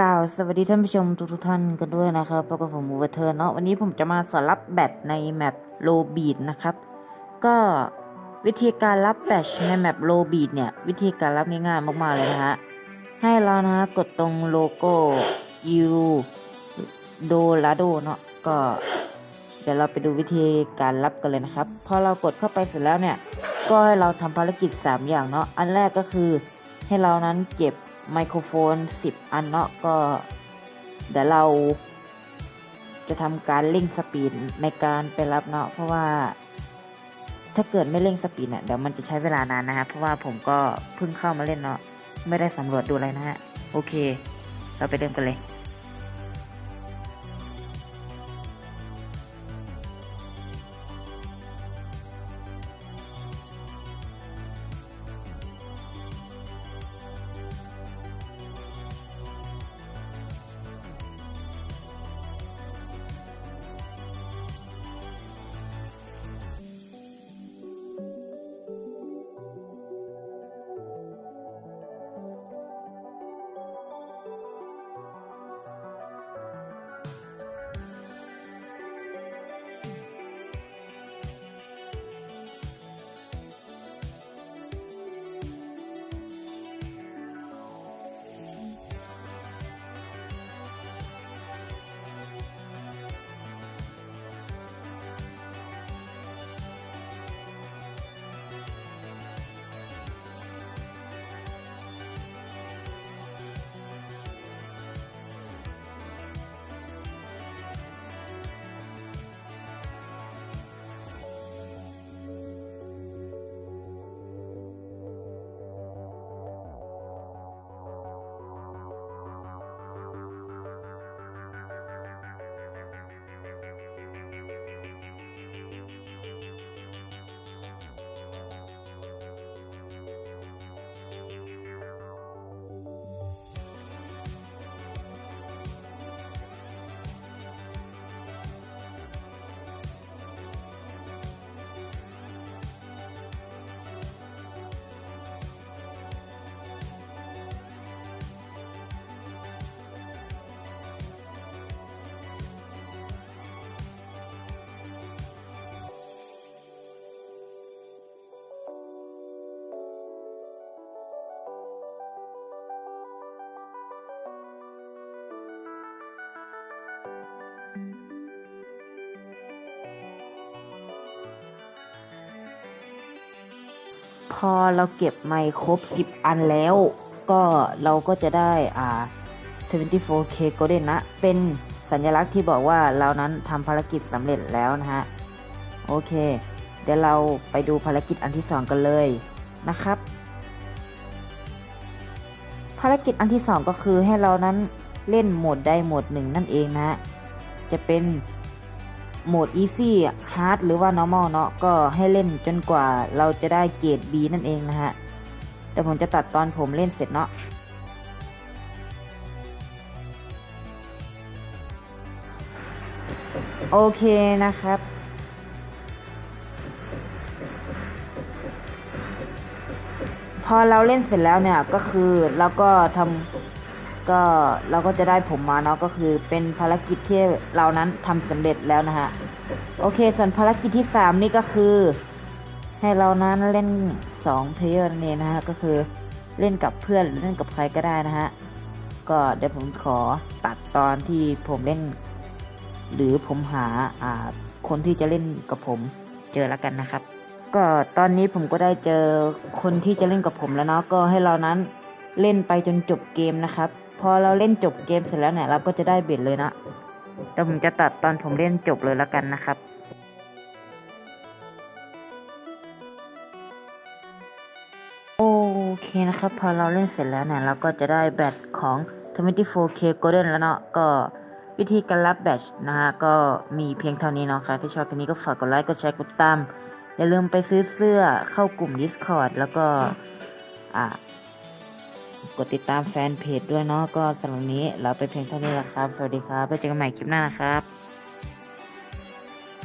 กล่าวสวัสดีท่านผู้ชมทุกท่านกันด้วยนะครับพบกับผมมูเวเทอร์เนาะวันนี้ผมจะมาสอนรับแบตในแมปโลบีดนะครับ ก็วิธีการรับแบตในแมปโลบีดเนี่ย วิธีการรับง่ายๆมากๆเลยนะฮะ ให้เรานะฮะกดตรงโลโก้ U โดลาโดเนาะก็ เดี๋ยวเราไปดูวิธีการรับกันเลยนะครับ พอเรากดเข้าไปเสร็จแล้วเนี่ย ก็ให้เราทำภารกิจ 3 อย่างเนาะอันแรกก็คือให้เรานั้นเก็บ ไมโครโฟน 10 อันเนาะก็เดี๋ยวเราจะทำการเร่งสปีดในการไปรับเนาะเพราะว่าถ้าเกิดไม่เร่งสปีดเนี่ยเดี๋ยวมันจะใช้เวลานานนะครับเพราะว่าผมก็เพิ่งเข้ามาเล่นเนาะไม่ได้สำรวจดูอะไรนะฮะโอเค เราไปเริ่มกันเลย พอเราเก็บไมค์ครบ 10 อันแล้ว ก็เราก็จะได้อ่า 24K Golden นะ เป็นสัญลักษณ์ที่บอกว่าเรานั้นทำภารกิจสำเร็จแล้วนะฮะ โอเค เดี๋ยวเราไปดูภารกิจอันที่ 2 กันเลยนะครับ ภารกิจอันที่ 2 ก็คือให้เรานั้นเล่นโหมดใดโหมดหนึ่งนั่นเองนะฮะจะเป็น โหมด easy hard หรือว่า normal เนาะก็ให้เล่นจนกว่าเราจะได้เกรด B นั่นเองนะฮะ แต่ผมจะตัดตอนผมเล่นเสร็จเนาะโอเคนะครับ พอเราเล่นเสร็จแล้วเนี่ยก็คือเราก็ทำ ก็เราก็จะได้ผมมาเนาะก็คือเป็นภารกิจที่เรานั้นทำสำเร็จแล้วนะฮะโอเคส่วนภารกิจที่สามนี่ก็คือ ให้เรานั้นเล่นสองเพลเยอร์นั่นเองนะฮะก็คือเล่นกับเพื่อนหรือเล่นกับใครก็ได้นะฮะก็เดี๋ยวผมขอตัดตอนที่ผมเล่น หรือผมหาอ่าคนที่จะเล่นกับผมเจอแล้วกันนะครับ ก็ตอนนี้ผมก็ได้เจอคนที่จะเล่นกับผมแล้วเนาะก็ให้เรานั้น เล่นไปจนจบเกมนะครับ พอเราเล่นจบเกมเสร็จแล้วเนี่ยเราก็จะได้เบ็ดเลยนะเดี๋ยวผมจะตัดตอนผมเล่นจบเลยแล้วกันนะครับโอเคนะครับพอเราเล่นเสร็จแล้วเนี่ยเราก็จะได้แบตของ 24K Golden แล้วเนาะก็วิธีการรับแบตนะฮะก็มีเพียงเท่านี้เนาะใครที่ชอบคลิปนี้ก็ฝากกดไลค์กดแชร์กดติดตามอย่าลืมไปซื้อเสื้อเข้ากลุ่ม Discord แล้วก็อ่า กดติดตามแฟนเพจด้วยเนาะก็สำหรับนี้เราไปเพียงเท่านี้ละครับ สวัสดีครับไว้เจอกันใหม่คลิปหน้านะครับ